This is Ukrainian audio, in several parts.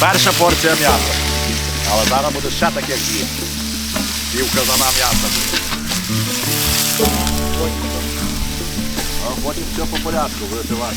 Перша порція м'яса. Але зараз буде ще таких дві. Пів казана м'яса. Потім все по порядку, виживати.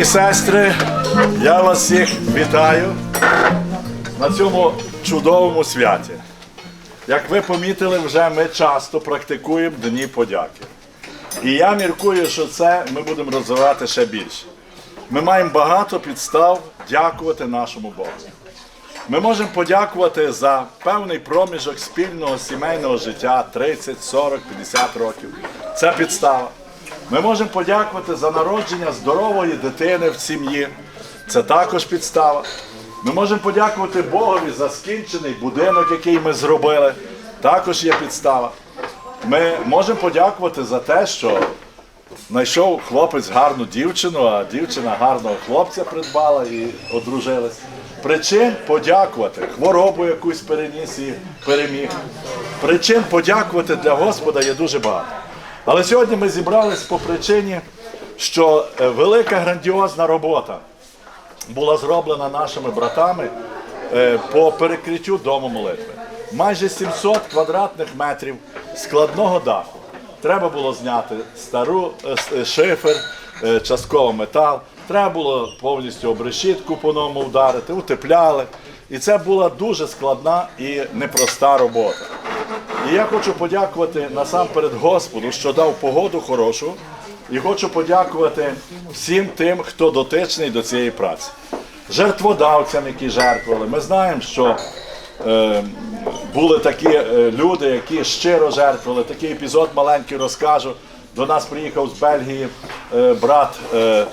І сестри, я вас всіх вітаю на цьому чудовому святі. Як ви помітили, вже ми часто практикуємо Дні подяки. І я міркую, що це ми будемо розвивати ще більше. Ми маємо багато підстав дякувати нашому Богу. Ми можемо подякувати за певний проміжок спільного сімейного життя 30, 40, 50 років. Це підстава. Ми можемо подякувати за народження здорової дитини в сім'ї. Це також підстава. Ми можемо подякувати Богові за скінчений будинок, який ми зробили. Також є підстава. Ми можемо подякувати за те, що знайшов хлопець гарну дівчину, а дівчина гарного хлопця придбала і одружилась. Причин подякувати, хворобу якусь переніс і переміг. Причин подякувати для Господа є дуже багато. Але сьогодні ми зібрались по причині, що е, велика грандіозна робота була зроблена нашими братами е, по перекриттю дому молитви. Майже 700 квадратних метрів складного даху. Треба було зняти стару е, шифер, частково метал. Треба було повністю обрешітку по-новому вдарити, утепляли. І це була дуже складна і непроста робота. І я хочу подякувати насамперед Господу, що дав погоду хорошу, і хочу подякувати всім тим, хто дотичний до цієї праці. Жертводавцям, які жертвували. Ми знаємо, що е, були такі е, люди, які щиро жертвували. Такий епізод маленький розкажу. До нас приїхав з Бельгії е, брат. Е, е,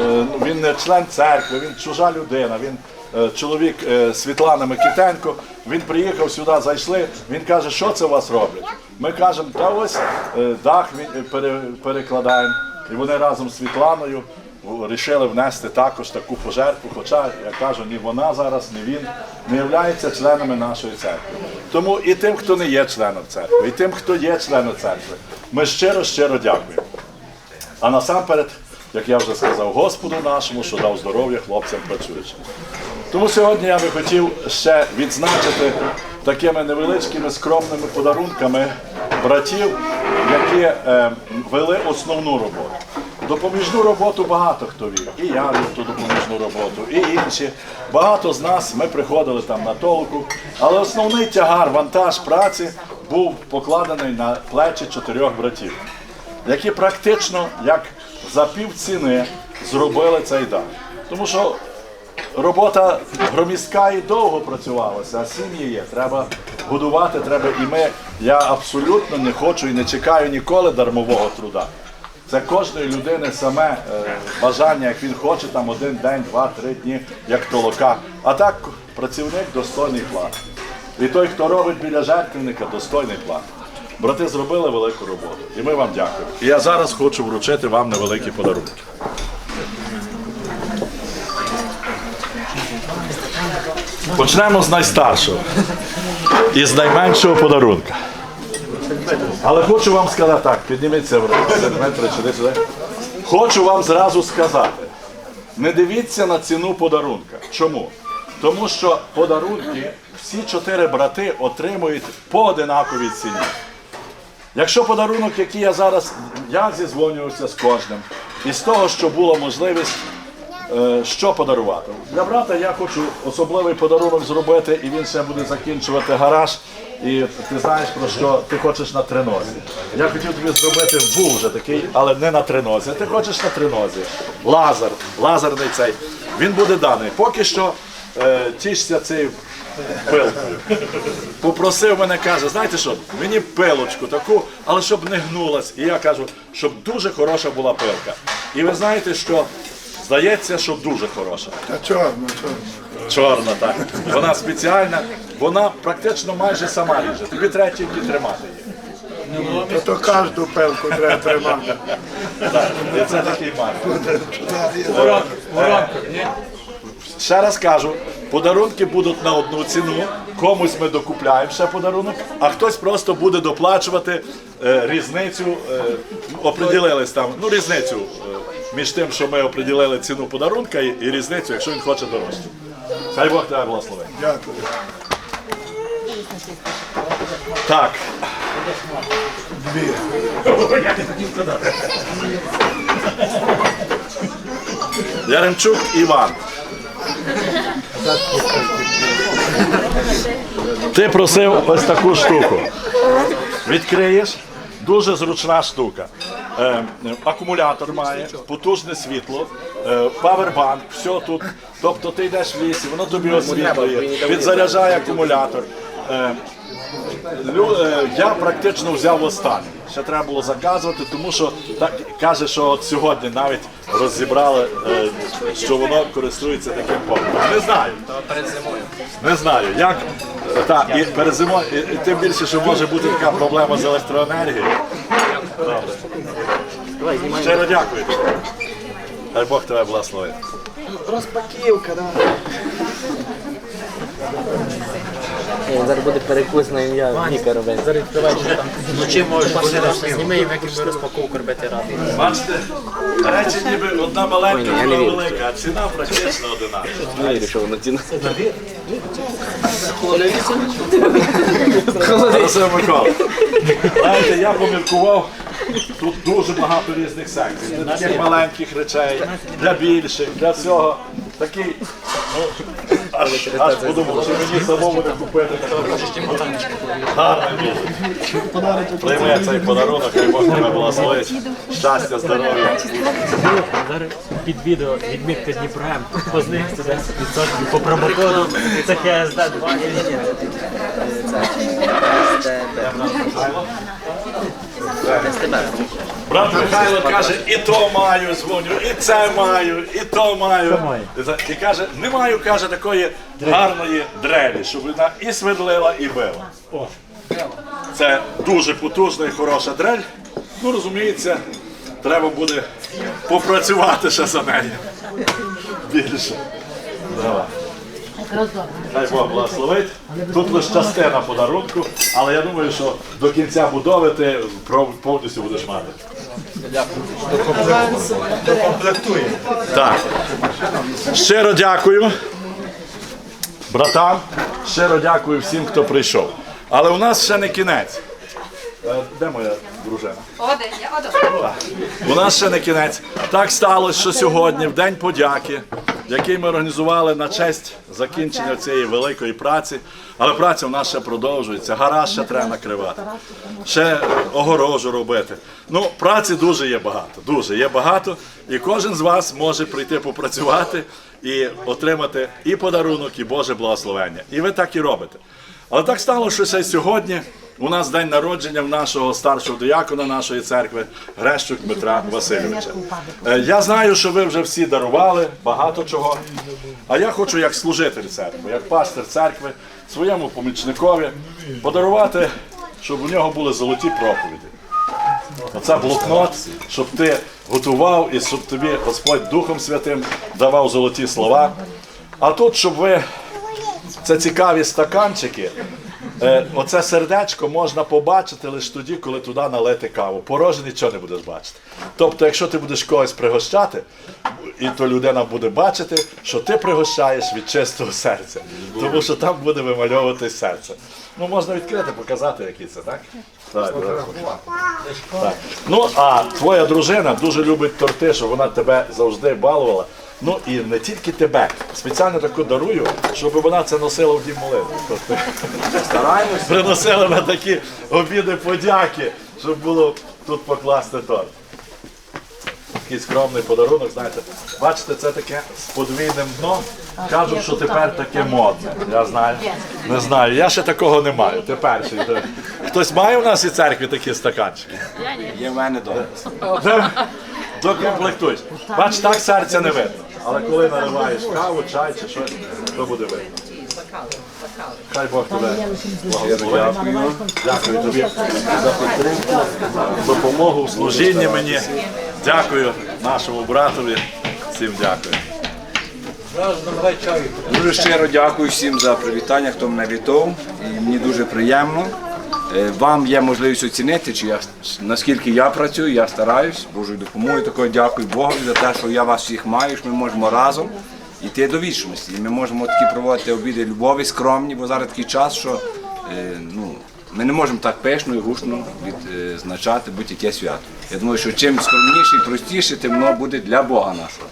ну, він не член церкви, він чужа людина. Він чоловік е, Світлана Микитенко. Він приїхав сюди, зайшли. Він каже, що це у вас роблять? Ми кажемо, та ось е, дах е, перекладаємо. І вони разом з Світланою вирішили внести також таку пожертву. Хоча я кажу, ні вона зараз, ні він не являються членами нашої церкви. Тому і тим, хто не є членом церкви, і тим, хто є членом церкви, ми щиро щиро дякуємо. А насамперед, як я вже сказав, Господу нашому, що дав здоров'я хлопцям працюючим. Тому сьогодні я би хотів ще відзначити такими невеличкими скромними подарунками братів, які е, вели основну роботу. Допоміжну роботу багато хто вів. І я вів ту допоміжну роботу, і інші. Багато з нас ми приходили там на толку. Але основний тягар, вантаж праці був покладений на плечі чотирьох братів які практично як за півціни зробили цей дах. Тому що робота громістка і довго працювалася, а сім'ї є. Треба годувати, треба і ми. Я абсолютно не хочу і не чекаю ніколи дармового труда. Це кожної людини саме е, бажання, як він хоче, там один день, два, три дні, як толока. А так працівник достойний плат. І той, хто робить біля жертвенника, достойний плат. Брати зробили велику роботу, і ми вам дякуємо. І я зараз хочу вручити вам невеликі подарунки. Почнемо з найстаршого і з найменшого подарунка. Але хочу вам сказати так, підніміться в сюди, сюди. Хочу вам зразу сказати, не дивіться на ціну подарунка. Чому? Тому що подарунки всі чотири брати отримують по одинаковій ціні. Якщо подарунок, який я зараз, я зізвонювався з кожним, і з того, що була можливість, е, що подарувати. Для брата я хочу особливий подарунок зробити, і він ще буде закінчувати гараж. І ти знаєш про що ти хочеш на тринозі. Я хотів тобі зробити був вже такий, але не на тринозі. Ти хочеш на тринозі. Лазер, лазерний цей. Він буде даний. Поки що тішся цей пилкою. Попросив мене, каже, знаєте що, мені пилочку таку, але щоб не гнулась. І я кажу, щоб дуже хороша була пилка. І ви знаєте, що здається, що дуже хороша. Та чорно, чорно. Чорна, так. Вона спеціальна, вона практично майже сама ріже. Тобі треба тільки тримати її. Та то кожну пилку треба тримати. Так, це такий марк. Ще раз кажу, подарунки будуть на одну ціну. Комусь ми докупляємо ще подарунок, а хтось просто буде доплачувати е, різницю. Е, оприділились там, ну різницю е, між тим, що ми оприділили ціну подарунка і, і різницю, якщо він хоче дорожче. Хай Бог тебе благословить. Дякую. Так. Дві. Яремчук Іван. Ти просив ось таку штуку. Відкриєш, дуже зручна штука. Е, акумулятор має, потужне світло, е, павербанк, все тут. Тобто ти йдеш в лісі, воно тобі освітлює, підзаряджає акумулятор. Е, Лю- е, я практично взяв останнє. Ще треба було заказувати, тому що так каже, що от сьогодні навіть розібрали, е, що воно користується таким попитом. Не знаю. Перед зимою. Не знаю, як е, та, і перед зимою, і, і тим більше, що може бути така проблема з електроенергією. Добре. Щиро дякую. Дай Бог тебе благословить. Розпаківка, да. Ні, зараз буде перекус на ім'я Ніка робити. Зараз відкривай, що там. Вночі можеш Зніми і виключно розпаковку робити радий. Бачите, речі ніби одна маленька, Ой, ні, я не друга вірю. велика, а ціна практично одинакова. Не вірю, що воно ціна. Василь Микола. Знаєте, я поміркував, тут дуже багато різних секцій. Для таких маленьких речей, для більших, для всього. Такий, ну, аж, аж подумав, чи мені самому не купити. Гарна річ. Прийми цей подарунок, хай Бог тебе благословить. Щастя, здоров'я. Зараз під відео відмітка Дніпром по знижці 10% по промокоду це КСД 2. Брат Михайло каже, і то маю, дзвоню, і це маю, і то маю. І каже, не маю, каже, такої гарної дрелі, щоб вона і сверлила, і била. Це дуже потужна і хороша дрель. Ну, розуміється, треба буде попрацювати ще за нею. Більше. Давай. Хай Бог благословить. Тут лише частина подарунку, але я думаю, що до кінця будови ти повністю будеш мати. Так. Щиро дякую. Братам, щиро дякую всім, хто прийшов. Але у нас ще не кінець. Е, Де моя дружина? Один, я один. У нас ще не кінець. Так сталося, що сьогодні, в День подяки, який ми організували на честь закінчення цієї великої праці, але праця в нас ще продовжується. Гараж ще треба накривати, ще огорожу робити. Ну, праці дуже є багато. Дуже є багато. І кожен з вас може прийти попрацювати і отримати і подарунок, і Боже благословення. І ви так і робите. Але так сталося, що сьогодні у нас день народження в нашого старшого диякона нашої церкви Грещук Дмитра Васильовича. Е, Я знаю, що ви вже всі дарували багато чого. А я хочу, як служитель церкви, як пастир церкви, своєму помічникові подарувати, щоб у нього були золоті проповіді. Оце блокнот, щоб ти готував і щоб тобі Господь Духом Святим давав золоті слова. А тут, щоб ви це цікаві стаканчики. Е, оце сердечко можна побачити лише тоді, коли туди налити каву. Порожнє нічого не будеш бачити. Тобто, якщо ти будеш когось пригощати, і то людина буде бачити, що ти пригощаєш від чистого серця. Тому що там буде вимальовуватись серце. Ну, можна відкрити, показати, які це, так? Так, так. Ну, а твоя дружина дуже любить торти, щоб вона тебе завжди балувала. Ну і не тільки тебе. Спеціально таку дарую, щоб вона це носила в дім молитви. Тобто, Стараємось. Приносили на такі обіди подяки, щоб було тут покласти торт. Такий скромний подарунок, знаєте. Бачите, це таке з подвійним дном. Кажуть, що тепер таке модне. Я знаю. Не знаю. Я ще такого не маю. Ти перший. Хтось має у нас і церкві такі стаканчики? Є в мене дома. Докомплектуєш. Бач, так серця не видно. Але коли наливаєш каву, чай чи щось, то буде видно. Хай Бог тебе благословить. Дякую тобі за підтримку, за допомогу в служінні мені. Дякую нашому братові. Всім дякую. Дуже щиро дякую всім за привітання, хто мене вітав. І мені дуже приємно. Е, Вам є можливість оцінити, чи я наскільки я працюю, я стараюсь, Божою допомогою. Такою дякую Богу за те, що я вас всіх маю, що ми можемо разом йти до вічності. І ми можемо такі проводити обіди любові, скромні, бо зараз такий час, що е, ну, ми не можемо так пишно і гучно відзначати будь-яке свято. Я думаю, що чим скромніше і простіше, тим воно буде для Бога нашого.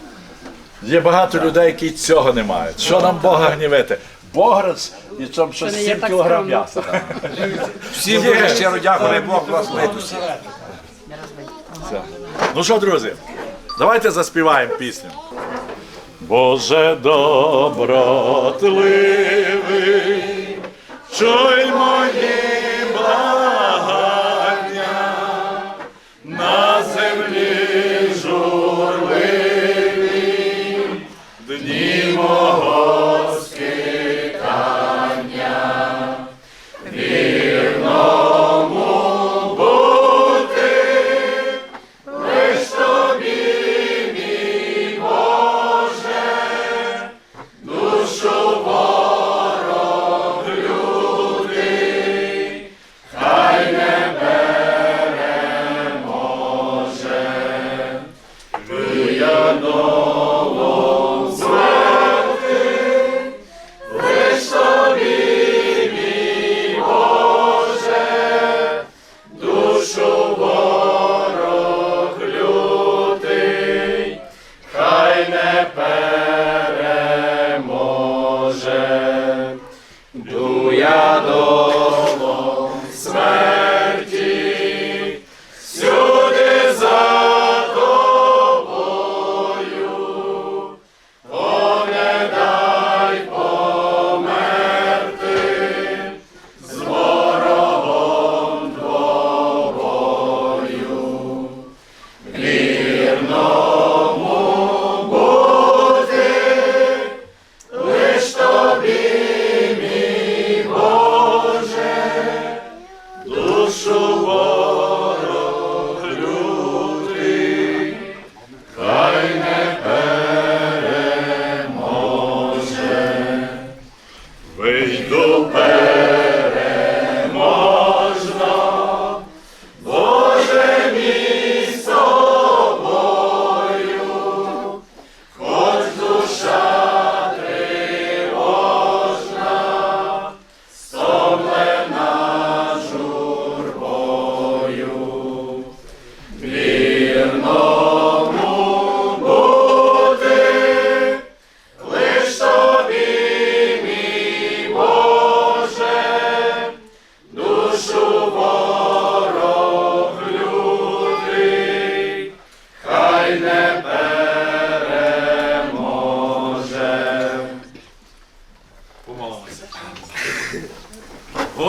Є багато людей, які цього не мають. Що нам Бога гнівити? Бограч і там щось 7 кілограм м'яса. Всім дуже щиро дякую, дай Бог благословить усіх. Ну що, друзі, давайте заспіваємо пісню. Боже добротливий, чуй мої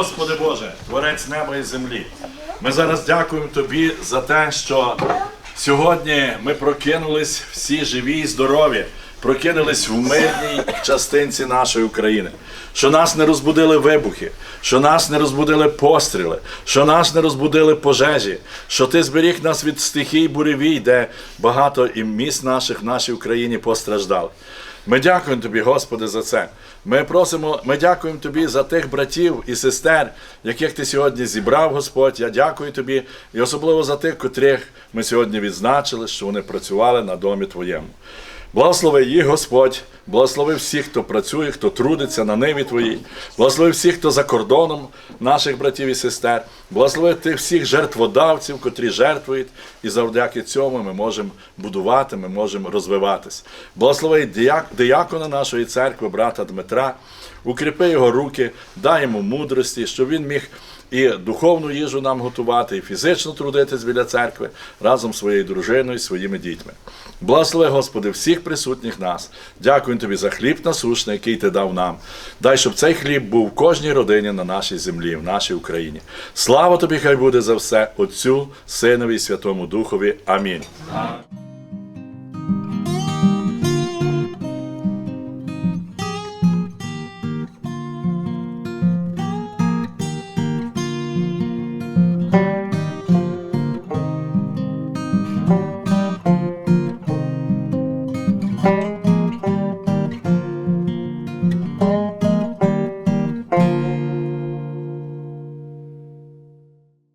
Господи Боже, Творець неба і землі. Ми зараз дякуємо Тобі за те, що сьогодні ми прокинулись всі живі і здорові, прокинулись в мирній частинці нашої України, що нас не розбудили вибухи, що нас не розбудили постріли, що нас не розбудили пожежі, що Ти зберіг нас від стихій буревій, де багато і міст наших в нашій Україні постраждали. Ми дякуємо тобі, Господи, за це. Ми просимо, ми дякуємо тобі за тих братів і сестер, яких ти сьогодні зібрав, Господь. Я дякую тобі і особливо за тих, котрих ми сьогодні відзначили, що вони працювали на домі Твоєму. Благослови їх, Господь, благослови всіх, хто працює, хто трудиться на ниві Твоїй, благослови всіх, хто за кордоном наших братів і сестер, благослови тих всіх жертводавців, котрі жертвують, і завдяки цьому ми можемо будувати, ми можемо розвиватись. Благослови диякона нашої церкви, брата Дмитра, укріпи його руки, дай йому мудрості, щоб він міг і духовну їжу нам готувати, і фізично трудитись біля церкви разом з своєю дружиною, і своїми дітьми. Благослови, Господи, всіх присутніх нас. Дякую Тобі за хліб насушний, який Ти дав нам. Дай, щоб цей хліб був в кожній родині на нашій землі, в нашій Україні. Слава Тобі, хай буде за все, Отцю, Синові і Святому Духові. Амінь.